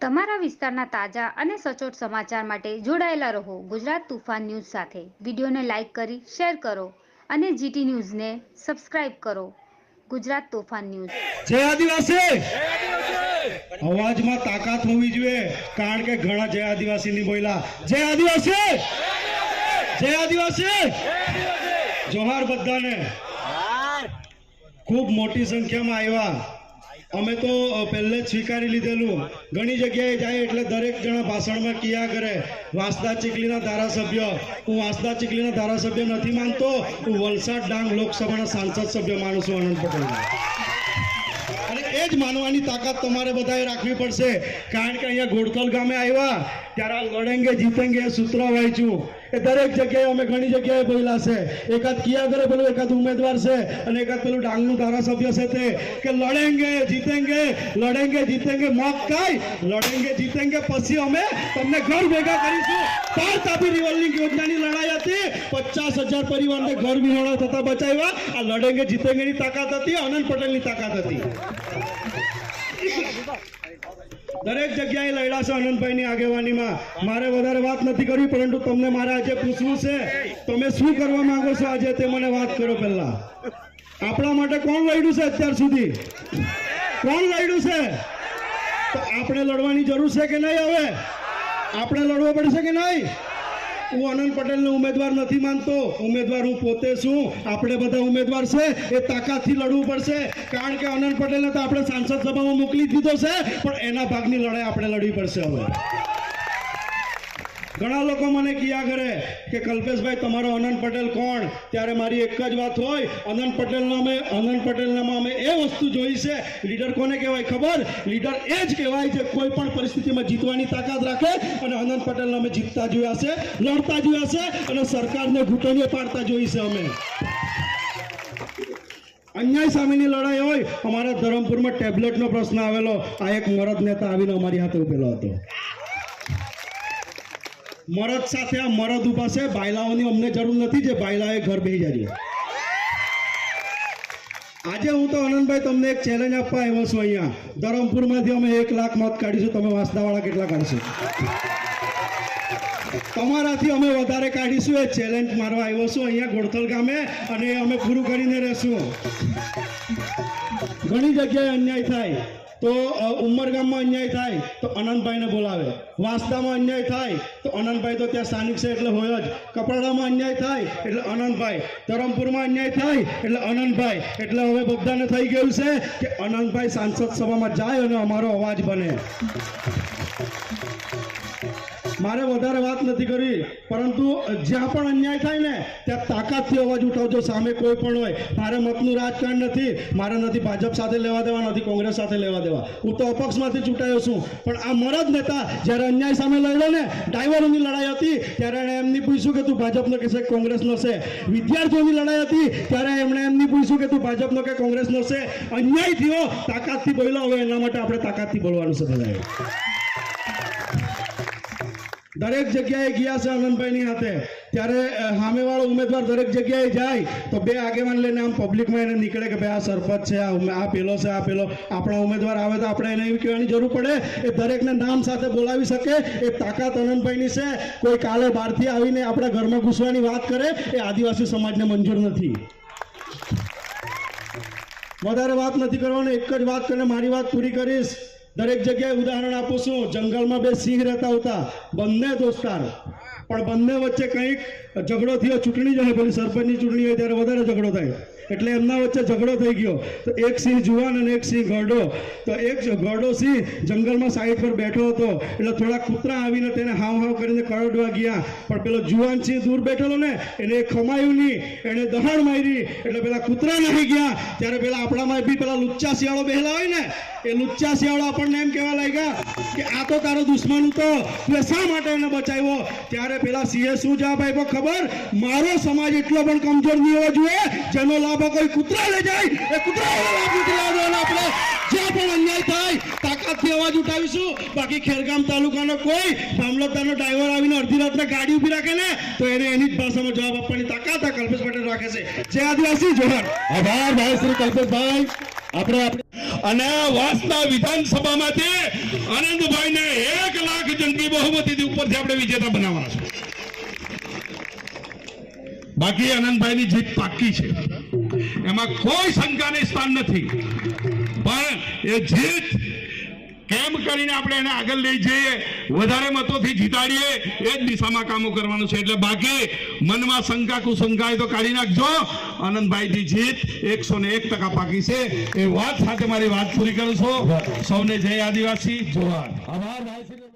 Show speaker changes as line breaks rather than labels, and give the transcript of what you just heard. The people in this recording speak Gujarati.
તમારા વિસ્તારના તાજા અને સચોટ સમાચાર માટે જોડાયેલા રહો ગુજરાત તુફાન ન્યૂઝ સાથે. વિડીયોને લાઇક કરી શેર કરો અને જીટી ન્યૂઝને સબસ્ક્રાઇબ કરો. ગુજરાત તોફાન ન્યૂઝ.
જય આદિવાસી! અવાજમાં તાકાત હોવી જોઈએ કારણ કે ઘણા જય આદિવાસી! ની બોલ્યા જય આદિવાસી! જય આદિવાસી! જોહાર બધાને. ખૂબ મોટી સંખ્યામાં આવ્યા. અમે તો પહેલે જ સ્વીકારી લીધેલું. ઘણી જગ્યાએ જાય એટલે દરેક જણા ભાષણમાં કિયા કરે. વાંસદા ચીખલીના ધારાસભ્ય. હું વાંસદા ચીખલીના ધારાસભ્ય નથી માનતો. હું વલસાડ ડાંગ લોકસભાના સાંસદ સભ્ય માનું છું, આનંદ પટેલ અને એ જ માનવાની તાકાત તમારે બધાએ રાખવી પડશે. કારણ કે અહીંયા ઘોડકલ ગામે આવ્યા. ત્યારે લડેંગે જીતેંગે સૂત્ર વાંચ્યું. એ દરેક જગ્યાએ અમે ઘણી જગ્યાએ બોલ્યા છે. એકાદ કિયા કરે પેલું એકાદ ઉમેદવાર છે અને એકાદ પેલું ડાંગનું ધારાસભ્ય છે તે. કે લડેંગે, જીતેંગે લડેંગે, જીતેંગે મોક કાઈ? લડેંગે, જીતેંગે પછી અમે તમને ઘર ભેગા કરીશું. પાર તાપી રિવોલ્વિંગ યોજનાની લડાઈ હતી. પચાસ હજાર પરિવારને ઘર વિહોણા થતા બચાવ્યા. આ લડેંગે, જીતેંગેની તાકાત હતી, આનંદ પટેલની તાકાત હતી. દરેક જગ્યાએ લડ્યા છે આનંદભાઈની આગેવાનીમાં મારે વધારે વાત નથી કરવી, પરંતુ તમને મારે આજે પૂછવું છે, તમે શું કરવા માંગો છો આજે તે મને વાત કરો પહેલા. આપણા માટે કોણ લડ્યું છે અત્યાર સુધી? કોણ લડ્યું છે? આપણે લડવાની જરૂર છે કે નહીં હવે? આપણે લડવો પડશે કે નહીં? હું આનંદ પટેલને ઉમેદવાર નથી માનતો. ઉમેદવાર હું પોતે છું. આપણે બધા ઉમેદવાર છે. એ તાકાતથી લડવું પડશે. કારણ કે આનંદ પટેલને તો આપણે સાંસદ સભામાં મોકલી દીધો છે. પણ એના ભાગની લડાઈ આપણે લડવી પડશે હવે. ઘણા લોકો મને ક્યાં કરે કે કલ્પેશભાઈ, તમારો અનંત પટેલ કોણ? ત્યારે મારી એક જ વાત હોય, અનંત પટેલના અમે અનંત પટેલનામાં અમે એ વસ્તુ જોઈ છે. લીડર કોને કહેવાય ખબર? લીડર એ જ કહેવાય જે કોઈ પણ પરિસ્થિતિમાં જીતવાની તાકાત રાખે અને અનંત પટેલને અમે જીતતા જોયા છે, લડતા જોયા છે અને સરકારને ઘૂંટણીએ પાડતા જોઈ છે અમે. અન્યાય સામેની લડાઈ હોય, અમારા ધરમપુરમાં ટેબ્લેટનો પ્રશ્ન આવેલો. આ એક મરદ નેતા આવીને અમારી હાથે ઉભેલો હતો. મરદ સાથે આ મરદ ઊભા છે. બાયલાઓની અમને જરૂર નથી જે બાયલાએ ઘર બેસી જાય આજે હું તો આનંદભાઈ તમને એક ચેલેન્જ આપવા આવ્યો છું અહીંયા. ધરમપુરમાંથી અમે એક લાખ મત કાઢીશું. તમે વાંસદાવાળા કેટલા કાઢશો? તમારાથી અમે વધારે કાઢીશું. એ ચેલેન્જ મારવા આવ્યો છું અહીંયા ગોળથલ ગામે અને અમે પૂરું કરીને રહેશું. ઘણી જગ્યાએ અન્યાય થાય. તો ઉમરગામમાં અન્યાય થાય તો અનંતભાઈને બોલાવે. વાંસદામાં અન્યાય થાય તો અનંતભાઈ તો ત્યાં સ્થાનિક છે એટલે હોય જ. કપરાડામાં અન્યાય થાય એટલે અનંતભાઈ. ધરમપુરમાં અન્યાય થાય એટલે અનંતભાઈ. એટલે હવે બધાને થઈ ગયું છે કે અનંતભાઈ સાંસદ સભામાં જાય અને અમારો અવાજ બને. મારે વધારે વાત નથી કરી પરંતુ જ્યાં પણ અન્યાય થાય ને, ત્યાં તાકાતથી અવાજ ઉઠાવજો, સામે કોઈ પણ હોય. મારે મતનું રાજકારણ નથી, મારે નથી ભાજપ સાથે લેવા દેવા, નથી કોંગ્રેસ સાથે લેવા દેવા. હું તો અપક્ષમાંથી ચૂંટાયો છું. પણ આ મરદ નેતા, જ્યારે અન્યાય સામે લડ્યો ને ડ્રાઈવરોની લડાઈ હતી, ત્યારે એણે એમની પૂછ્યું કે તું ભાજપનો કે કોંગ્રેસનો છે? વિદ્યાર્થીઓની લડાઈ હતી, ત્યારે એમણે એમની પૂછ્યું કે તું ભાજપનો કે કોંગ્રેસનો છે? અન્યાય થયો, તાકાતથી બોલ્યો, હવે એના માટે આપણે તાકાતથી બોલવાનું છે, બધાએ. દરેક જગ્યાએ ગયા છે આનંદભાઈની હાથે. ત્યારે સામેવાળો ઉમેદવાર દરેક જગ્યાએ જાય, તો બે આગેવાન લઈને આમ પબ્લિકમાં એને નીકળે કે ભાઈ આ સરપંચ છે આ પેલો છે, આ પેલો. આપણો ઉમેદવાર આવે તો આપણે એને એવી કહેવાની જરૂર પડે એ દરેકને નામ સાથે બોલાવી શકે. એ તાકાત આનંદભાઈની છે. કોઈ કાલે બહારથી આવીને આપણા ઘરમાં ઘૂસવાની વાત કરે, એ આદિવાસી સમાજને મંજૂર નથી. વધારે વાત નથી કરવાની, એક જ વાત કરીને મારી વાત પૂરી કરીશ. દરેક જગ્યાએ ઉદાહરણ આપું છું. જંગલમાં બે સિંહ રહેતા હતા. બંને દોસ્તાર. પણ બંને વચ્ચે કંઈક ઝઘડો થયો. ચૂંટણી જ પેલી સરપંચની ચૂંટણી હોય ત્યારે વધારે ઝઘડો થાય. એટલે એમના વચ્ચે ઝઘડો થઈ ગયો. તો એક સિંહ જુવાન અને એક સિંહ ગરડો તો એક ગરડો સિંહ જંગલમાં સાઈડ પર બેઠો હતો. એટલે થોડા કૂતરા આવીને તેને હાવ હાવ કરીને કરડવા ગયા. પણ પેલો જુવાન સિંહ દૂર બેઠેલો ને, એને ખમાયું નહીં. એને દહાણ મારી. એટલે પેલા કૂતરા નાહી ગયા. ત્યારે પેલા આપણામાં બી પેલા લુચ્ચા શિયાળો બેહેલા હોય ને, એ લુચ્ચા શિયાળો આપણને એમ કહેવા લાગ્યા કે આ તો તારો દુશ્મન હતો. તું શા માટે એને બચાવ્યો? ત્યારે પેલા સિંહે શું જવાબ આપ્યો ખબર? મારો સમાજ એટલો પણ કમજોર નહીં હોવો જોઈએ. જેનો લાભ કોઈ કૂતરા લઈ જાય. એ કૂતરાઓનો લાભ નથી લેવો આપણે. જ્યાં પણ અન્યાય થાય તાકાતથી અવાજ ઉઠાવીશું. બાકી ખેરગામ તાલુકાનો કોઈ મામલતદારનો ડ્રાઈવર આવીને અડધી રાત્રે ગાડી ઊભી રાખે ને તો એને એની જ ભાષામાં જવાબ આપવાની તાકાત આ કલ્પેશ પટેલ રાખે છે. જય આદિવાસી જોહર
આભાર ભાઈ શ્રી કલ્પેશભાઈ. આપણે આપણે અને વાસના વિધાનસભામાંથી આનંદભાઈને એક લાખ જંગી બહુમતીથી ઉપરથી આપણે વિજેતા બનાવવાના છે. બાકી આનંદભાઈની જીત પાકી છે. એમાં કોઈ શંકાને સ્થાન નથી. પણ એ જીત કેમ કરીને આપણે એને આગળ લઈ જઈએ વધારે મતોથી જીતાડીએ એ જ દિશામાં કામો કરવાનું છે. એટલે બાકી મનમાં શંકા કુશંકા તો કાઢી નાખજો. આનંદભાઈની જીત એકસો ને એક ટકા પાકી છે. એ વાત સાથે મારી વાત પૂરી કરું છું. સૌને જય આદિવાસી. જોહાર
આભાર.